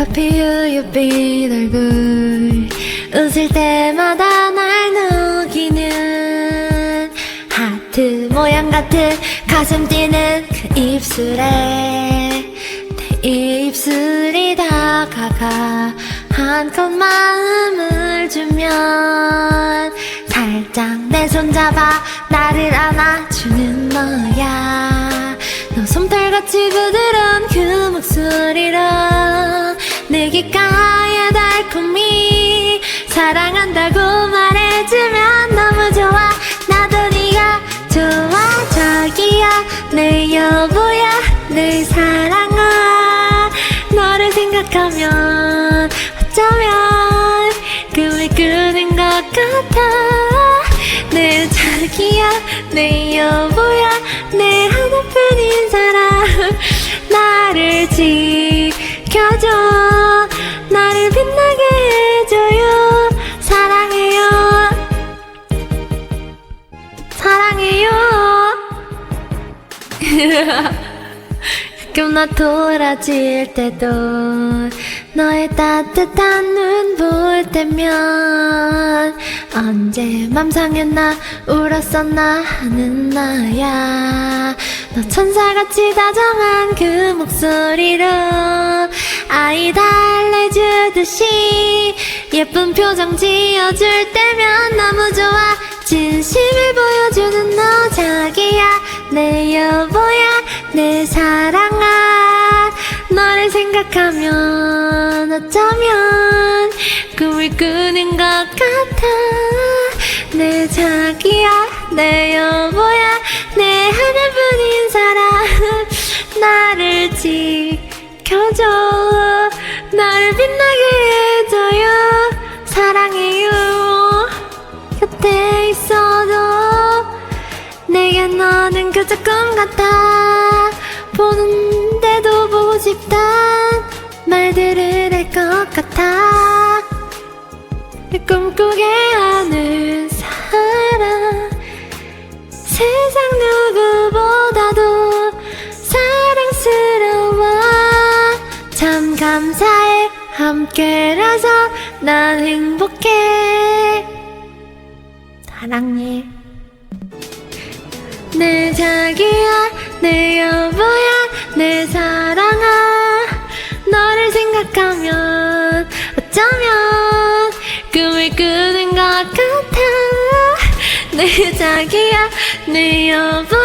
커피 우유 빛 얼굴. 웃을 때마다 날 녹이는 하트 모양 같은 가슴 뛰는 그 입술에. 내 입술이 다가가 한껏 마음을 주면 살짝 내 손 잡아 나를 안아주는 너야. 너 솜털같이 부드 내 귓가에 달콤히 사랑한다고 말해주면 너무 좋아. 나도 네가 좋아 자기야. 내 여보야 내 사랑아. 너를 생각하면 어쩌면 꿈을 꾸는 것 같아. 내 자기야 내 여보야 내 하나뿐인 사람 가끔 나 돌아질 때도 너의 따뜻한 눈 볼 때면 언제 맘 상했나 울었었나 하는 나야. 너 천사같이 다정한 그 목소리로 아이 달래주듯이 예쁜 표정 지어줄 때면 너무 좋아. 진심을 보여주는 너 자기야 내 여보야 내 사랑아. 너를 생각하면 어쩌면 꿈을 꾸는 것 같아. 내 자기야 내 여보야 내 하나뿐인 사람 나를 지켜줘. 나를 빛나게 해줘요. 사랑해요. 곁에 있어도 내게 너는 그저 꿈 같아. 보는데도 보고 싶단 말들을 할 것 같아. 꿈꾸게 하는 사람. 세상 누구보다도 사랑스러워. 참 감사해. 함께라서 난 행복해. 사랑해 내 자기야 내 여보야 내 사랑아. 너를 생각하면 어쩌면 꿈을 꾸는 것 같아. 내 자기야 내 하나뿐인